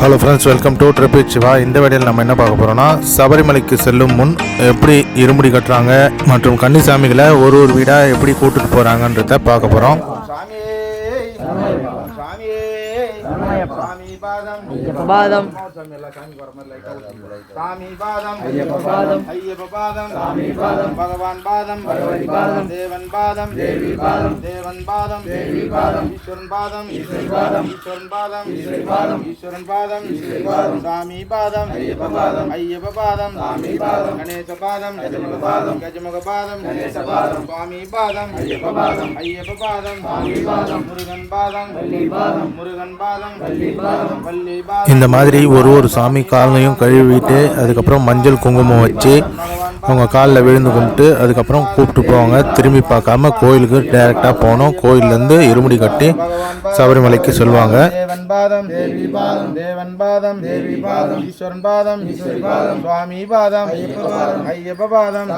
Hello friends welcome to triple Siva இந்த வேலையில் நம்ம என்ன பார்க்க போகிறோம்னா சபரிமலைக்கு செல்லும் முன் எப்படி இருமுடி கட்டுறாங்க மற்றும் கன்னிசாமிகளை ஒரு ஒரு வீடாக எப்படி கூட்டிட்டு போகிறாங்கன்றத பார்க்க போகிறோம் சாமியே சாமியே சாமி பாதம் சாமி பாதம் ஐயப்ப பாதம் ஐயப்ப பாதம் சாமி பாதம் பகவான் பாதம் பகவதி பாதம் தேவன் பாதம் தேவி பாதம் தேவன் பாதம் தேவி பாதம் ஈஸ்வரன் பாதம் ஈஸ்வரி பாதம் ஈஸ்வரன் பாதம் ஈஸ்வரி பாதம் ஈஸ்வரன் பாதம் ஈஸ்வரி பாதம் சாமி பாதம் ஐயப்ப பாதம் ஐயப்ப பாதம் சாமி பாதம் கணேச பாதம் கஜமுக பாதம் கஜமுக பாதம் கணேச பாதம் சுவாமி பாதம் ஐயப்ப பாதம் ஐயப்ப பாதம் சாமி பாதம் முருகன் பாதம் வள்ளி பாதம் முருகன் பாதம் வள்ளி பாதம் வள்ளி பாதம் இந்த மாதிரி ஒரு ஒரு சாமி காலையும் கழுவிட்டு அதுக்கப்புறம் மஞ்சள் குங்குமம் வச்சு அவங்க காலில் விழுந்து கும்பிட்டு அதுக்கப்புறம் கூப்பிட்டு போவாங்க. திரும்பி பார்க்காம கோயிலுக்கு டைரெக்டாக போனோம். கோயிலேருந்து இருமுடி கட்டி சபரிமலைக்கு செல்வாங்க. தேவன் பாதம் தேவி பாதம் தேவன் பாதம் தேவி பாதம் ஈஸ்வரன் பாதம் ஈஸ்வரி பாதம் பாதம் ஐயப்ப பாதம்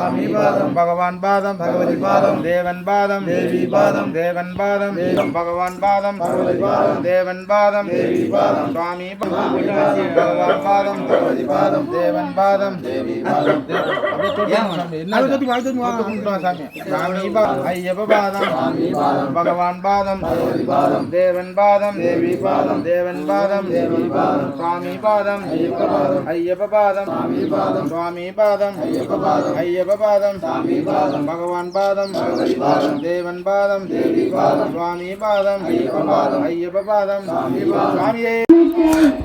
பகவான் பாதம் பகவதி பாதம் தேவன் பாதம் தேவி பாதம் தேவன் பாதம் பகவான் பாதம் தேவன் பாதம் தேவி பாதம் சுவாமி பாதம் பாதம் பகவதி பாதம் தேவன் பாதம் தேவி பாதம் ஐயப்ப பாதம் பகவான் பாதம் பாதம் தேவன் பாதம் தேவி பாதம் தேவன் பாதம் தேவி பாதம் சுவாமி பாதம் ஐயப்ப பாதம் பாதம் சுவாமி பாதம் ஐயப்ப பாதம் பாதம் பகவான் பாதம் பாதம் தேவன் பாதம் தேவி பாதம் சுவாமி பாதம் ஐயப்ப பாதம் சுவாமியே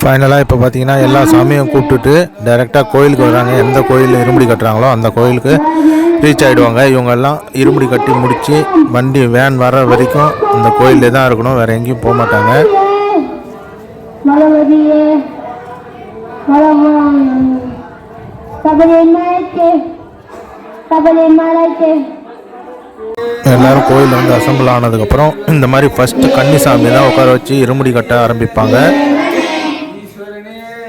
ஃபைனலாக இப்போ பார்த்தீங்கன்னா எல்லா சாமியும் கூப்பிட்டுட்டு டைரெக்டாக கோயிலுக்கு வராங்க. எந்த கோயிலில் இருமுடி கட்டுறாங்களோ அந்த கோயிலுக்கு ரீச் ஆகிடுவாங்க இவங்க எல்லாம் இருமுடி கட்டி முடித்து வண்டி வேன் வர வரைக்கும் இந்த கோயிலே தான் இருக்கணும். வேறு எங்கேயும் போக மாட்டாங்க. எல்லாரும் கோயில் வந்து அசம்பிள் ஆனதுக்கப்புறம் இந்த மாதிரி ஃபஸ்ட்டு கன்னிசாமி தான் உட்கார வச்சு இருமுடி கட்ட ஆரம்பிப்பாங்க.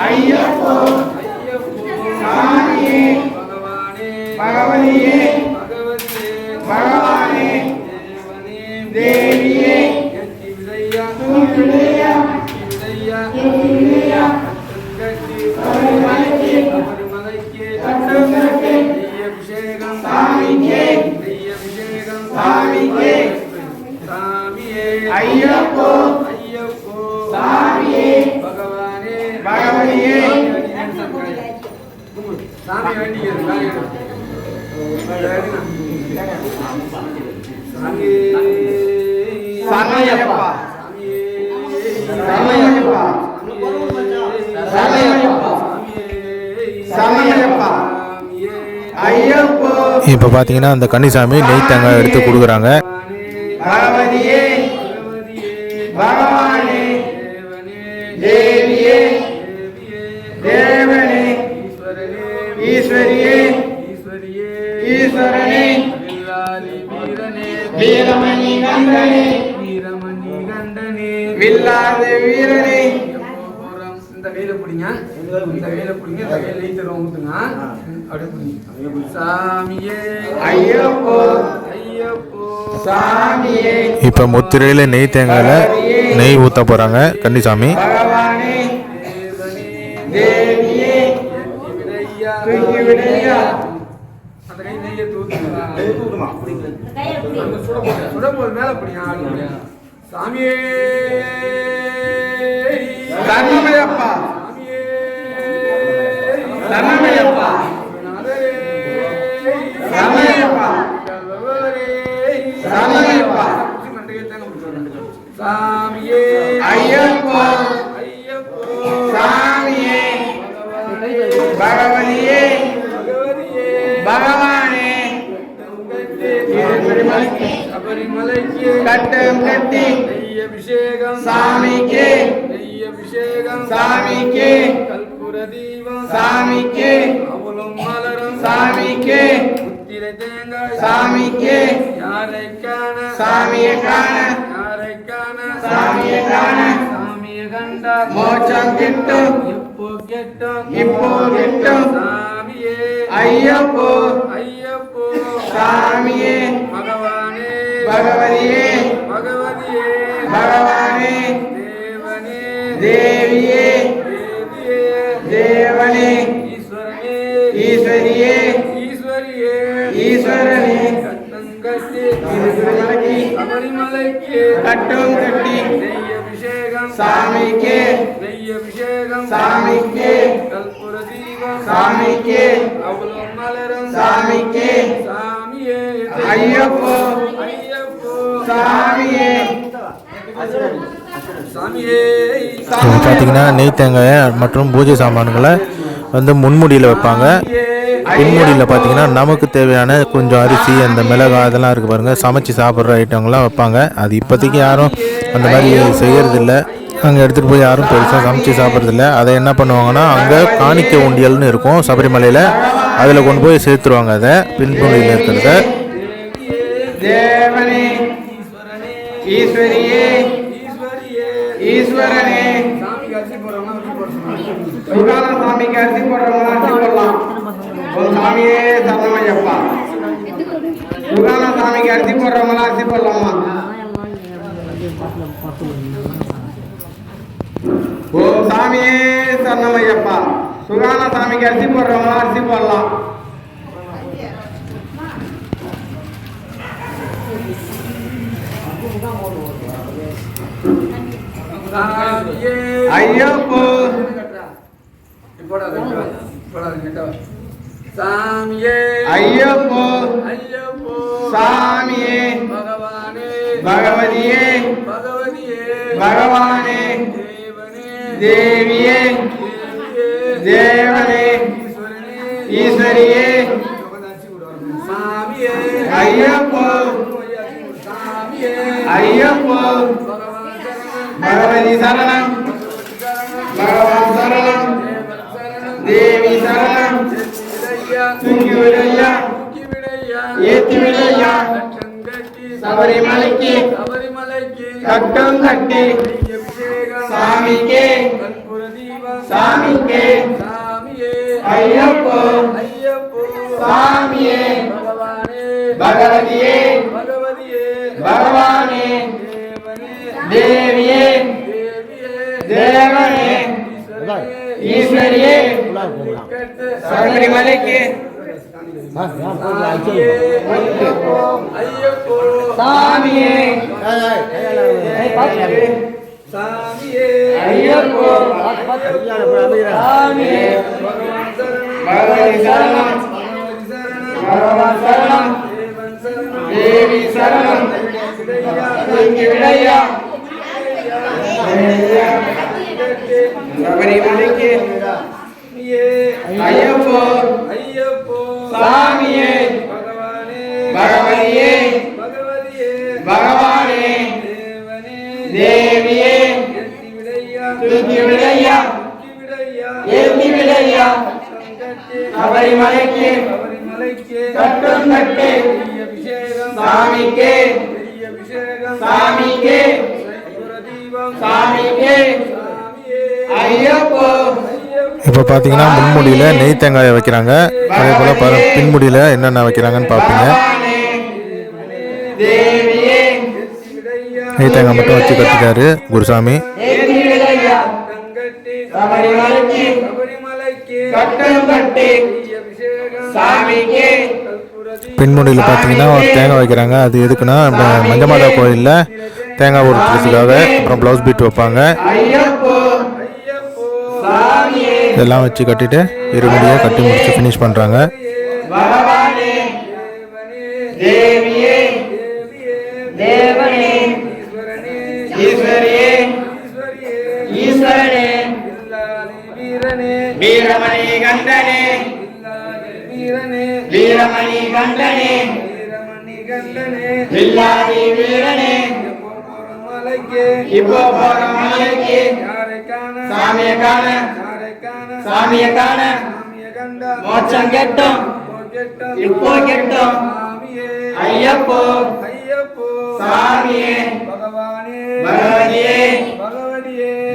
ஐயப்போ சாமியே பகவானே பகவதியே பகவானே தேவியே ஐயப்போ சாமி சாமியப்பா சாமியப்பா சாமியப்பா சாமியப்பா ஐயப்போ. இப்போ பார்த்தீங்கன்னா அந்த கன்னிசாமி நெய் தேங்காய் எடுத்து கொடுக்குறாங்க. பகவதியே. தேவனே ஈஸ்வரியே. ஈஸ்வரனே. வீரமணி கண்டனே வீரமணி கண்டனே வில்லாத வீரனே. இந்த வேலை பிடிங்க. இந்த வேலை பிடிங்க. இந்த வேலை ஈத்தரம் ஊத்துங்க அப்படியே பிடிங்க. சாமியே. ஐயப்போ. ஐயப்போ. சாமியே. இப்போ முத்திரையில் நெய் தேங்காயில் நெய் ஊற்ற போகிறாங்க கன்னிசாமி சுடம்போது சுடம்போது மேல பிடிங்க ஆளு சாமியே தர்மமையப்பா தர்மமையப்பா ராமையப்பா ராமையப்பா சாமியே ஐயப்பா சாமியே பகவதியே பகவதியே சபரிமலைக்கு. கட்டம் கட்டி. நெய் அபிஷேகம் சாமிக்கு. நெய் அபிஷேகம் சாமிக்கு. கற்பூர தீபம் சாமிக்கு. அவளும் மலரும். சாமிக்கு. முத்திரை தேங்காய். சாமிக்கு. யாரை காண? சாமியை காண. யாரை காண? சாமியை காண. சாமியை கண்டார் மோட்சம் கிட்டும். எப்போ கெட்டும்? இப்போ கிட்டும். சாமியே. ஐயப்போ. ஐயப்போ. சாமியே. பகவதியே பகவதியே பகவானே தேவனே தேவியே தேவியே தேவனே ஈஸ்வரனே ஈஸ்வரியே ஈஸ்வரியே ஈஸ்வரனே சபரிமலைக்கு கட்டும் கட்டி நெய் அபிஷேகம் சாமிக்கு நெய் அபிஷேகம் சாமிக்கு கற்பூர தீபம் சாமிக்கு அவளும் மலரும் சாமிக்கு சாமியே ஐயப்போ பார்த்தீங்கன்னா நெய் தேங்காய் மற்றும் பூஜை சாமான்களை வந்து முன்முடியில் வைப்பாங்க. பின்முடியில் பார்த்தீங்கன்னா நமக்கு தேவையான கொஞ்சம் அரிசி அந்த மிளகாய் அதெல்லாம் இருக்குது பாருங்கள் சமைச்சு சாப்பிட்ற ஐட்டங்கள்லாம் வைப்பாங்க. அது இப்போதைக்கு யாரும் அந்த மாதிரி செய்யறதில்ல. அங்கே எடுத்துகிட்டு போய் யாரும் பெருசாக சமைச்சு சாப்பிட்றதில்ல. அதை என்ன பண்ணுவாங்கன்னா அங்கே காணிக்க உண்டியல்னு இருக்கும் சபரிமலையில். அதில் கொண்டு போய் சேர்த்துருவாங்க அதை பின்புடியில் இருக்கிறத. தேவனே ஈஸ்வரியே ஈஸ்வரியே ஈஸ்வரனே சாமிக்கு அரிசி போடுறவங்க அரிசி போட சொன்னாங்க சுகான சாமிக்கு அரிசி போடுறவங்க அரிசி போடலாம் ஒரு சாமியே சரணமையப்பா சுகான சாமிக்கு அரிசி போடுறவங்க அரிசி போடலாமா ஓம் சாமியே சரணமையப்பா சுகான சாமிக்கு அரிசி போடுறவங்க அரிசி போடலாம் சாமியே ஐயப்போ. சாமியே ஐயப்போ. ஐயப்போ சாமியே. பகவானே பகவதியே. பகவதியே பகவானே. தேவியே. தேவனே. ஈஸ்வரியே. சபரிமலைக்கு கட்டம் கட்டி. சாமிக்கே. சாமிக்கே. ஐயப்போ. சாமியே. பகவதியே. பகவானே. தேவியே. தேவனே. ஈஸ்வரியே. சபரிமலைக்கு. சாமியே சாமியே. ஐயப்போ சாமியே. பகவான் சரணம். பகவான் சரணம் தேவி சரணம். விடையா சபரிமலைக்கு ஐயப்போ. ஐயப்போ. சாமிக்கே. சாமிக்கே. சாமிக்கே. ஐயப்போ. இப்போ பார்த்தீங்கன்னா முன்முடியில் நெய் தேங்காயை வைக்கிறாங்க. அதே போல் பாரு பின்முடியில் என்னென்ன வைக்கிறாங்கன்னு பார்ப்பீங்க நெய் தேங்காய் மட்டும் வச்சு கட்டிட்டாரு குருசாமி. சாமிக்கே. பின்முடியில் பார்த்தீங்கன்னா ஒரு தேங்காய் வைக்கிறாங்க. அது எதுக்குன்னா இந்த மஞ்சமாதா கோயிலில் தேங்காய் உடைக்கிறதுக்காக அப்புறம் ப்ளவுஸ் பீட் வைப்பாங்க. இதெல்லாம் வச்சு கட்டிட்டு இருமுடியாக கட்டி முடிச்சு ஃபினிஷ் பண்ணுறாங்க வீரமணி தேவனே வீரமணி கண்டனே. வீரமணி கண்டனே. வில்லாதி வீரனே. இப்போ போற மலைக்கு சாமியை காண. சாமியை காண. மோட்சம் கெட்டும். இப்போ கெட்டும். ஐயப்போ. ஐயப்போ. சாமியே. பகவானே.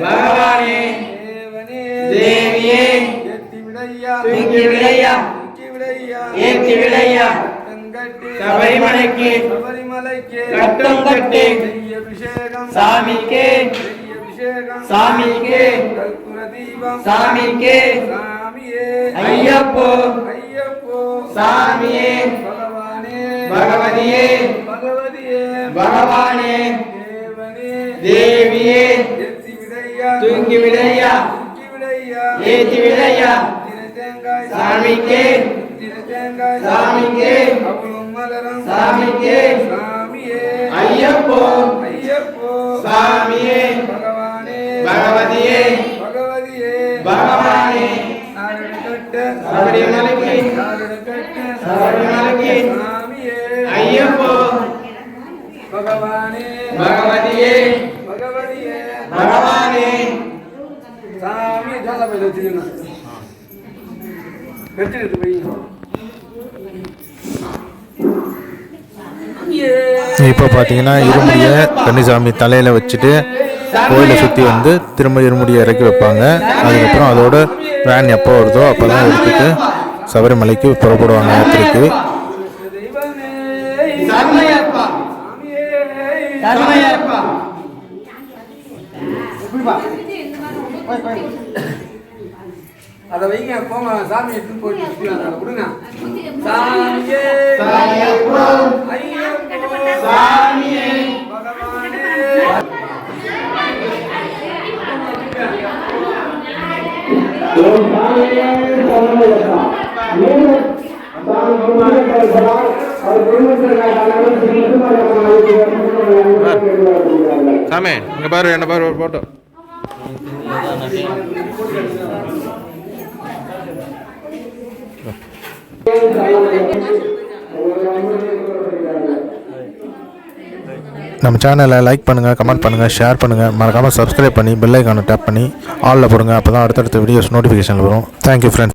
பகவானே. தேவனே. தேவியே. எத்தி விடையா ஏற்றி கட்டி சபரிமலைக்கு கட்டும் கட்டி. சாமிக்கு. சாமிக்கு. சாமிக்கு. ஐயப்போ. சாமியே. பகவதியே. பகவானே. தேவியே. எத்தி விடையா தூக்கி விடையா சாமிக்கு. சாமிக்கு. அவளும் மலரும். சாமிக்கு. சாமியே. ஐயப்போ. ஐயப்போ. சாமியே. பகவானே. பகவதியே. பகவதியே. பகவானே. நாரடு கட்ட. சபரிமலைக்கு நாரடு கட்ட. சபரிமலைக்கு சாமியே. ஐயப்போ. பகவானே. பகவதியே. பகவதியே. பகவானே. சாமி ஜாதா போய் வச்சுக்கணும் வெட்டிட்டு போய். இப்போ பார்த்தீங்கன்னா இருமுடியை கன்னிசாமி தலையில் வச்சுட்டு கோயிலை சுற்றி வந்து திரும்ப இருமுடியை இறக்கி வைப்பாங்க. அதுக்கப்புறம் அதோட வேன் எப்போ வருதோ அப்போ தான் எடுத்துட்டு சபரிமலைக்கு புறப்படுவாங்க யாத்திரைக்கு. தெய்வமே சண்மையப்பா அதை வைங்க போங்க சாமி எடுத்து போயிட்டு சுத்தி வந்தாங்க. கொடுங்க. சாமியே. சாமி இங்கே பாரு என்ன பாரு ஒரு போட்டோ நம்ம சேனலை லைக் பண்ணுங்கள் கமெண்ட் பண்ணுங்கள் ஷேர் பண்ணுங்கள் மறக்காமல் சப்ஸ்கிரைப் பண்ணி பெல்லைக்கானை டேப் பண்ணி ஆலில் போடுங்க. அப்போ தான் அடுத்தடுத்த வீடியோஸ் நோட்டிஃபிகேஷன் வரும். Thank you friends